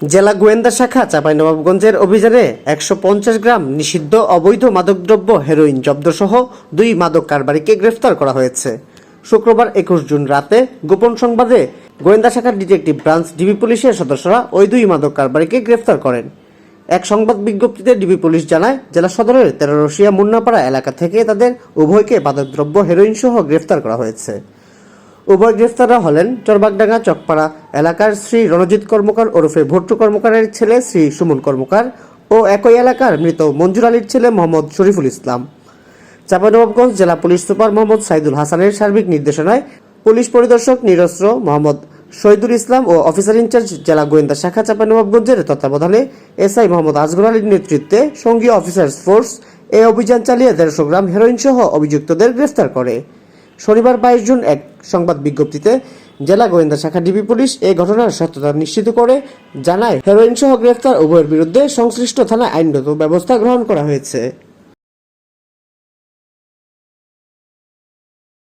জেলা গোয়েন্দা শাখা চাঁপাইনবাবগঞ্জের অভিযানে একশো পঞ্চাশ গ্রাম নিষিদ্ধ অবৈধ মাদকদ্রব্য, হেরোইন জব্দসহ দুই মাদক কারবারিকে গ্রেফতার করা হয়েছে। শুক্রবার একুশ জুন রাতে গোপন সংবাদে গোয়েন্দা শাখার ডিটেকটিভ ব্রাঞ্চ ডিবি পুলিশের সদস্যরা ওই দুই মাদক কারবারিকে গ্রেফতার করেন। এক সংবাদ বিজ্ঞপ্তিতে ডিবি পুলিশ জানায়, জেলা সদরের তেরোরশিয়া মুন্নাপাড়া এলাকা থেকে তাদের উভয়কে মাদকদ্রব্য হেরোইন সহ গ্রেফতার করা হয়েছে। উভয় গ্রেফতাররা হলেন চরবাগডাঙ্গা চকপাড়া এলাকার শ্রী রণজিৎ কর্মকার ওরফে ভট্টু কর্মকারের ছেলে শ্রী সুমন কর্মকার ও একই এলাকার মৃত মঞ্জুর আলীর ছেলে মোহাম্মদ শরীফুল ইসলাম। চাঁপাইনবাবগঞ্জ জেলা পুলিশ সুপার মোহাম্মদ সাইদুল হাসানের সার্বিক নির্দেশনায় পুলিশ পরিদর্শক নিরস্ত্র মোহাম্মদ শহীদুল ইসলাম ও অফিসার ইনচার্জ জেলা গোয়েন্দা শাখা চাঁপাইনবাবগঞ্জের তত্ত্বাবধানে এসআই মোহাম্মদ আজগর আলীর নেতৃত্বে সঙ্গীয় অফিসার্স ফোর্স এ অভিযান চালিয়ে দেড়শো গ্রাম হেরোইন সহ অভিযুক্তদের গ্রেফতার করে। শনিবার বাইশ জুন এক সংবাদ বিজ্ঞপ্তিতে জেলা গোয়েন্দা শাখা ডিবি পুলিশ এই ঘটনার সত্যতা নিশ্চিত করে জানায় হেরোইন সহ গ্রেফতার উভয়ের বিরুদ্ধে সংশ্লিষ্ট থানায় আইনগত ব্যবস্থা গ্রহণ করা হয়েছে।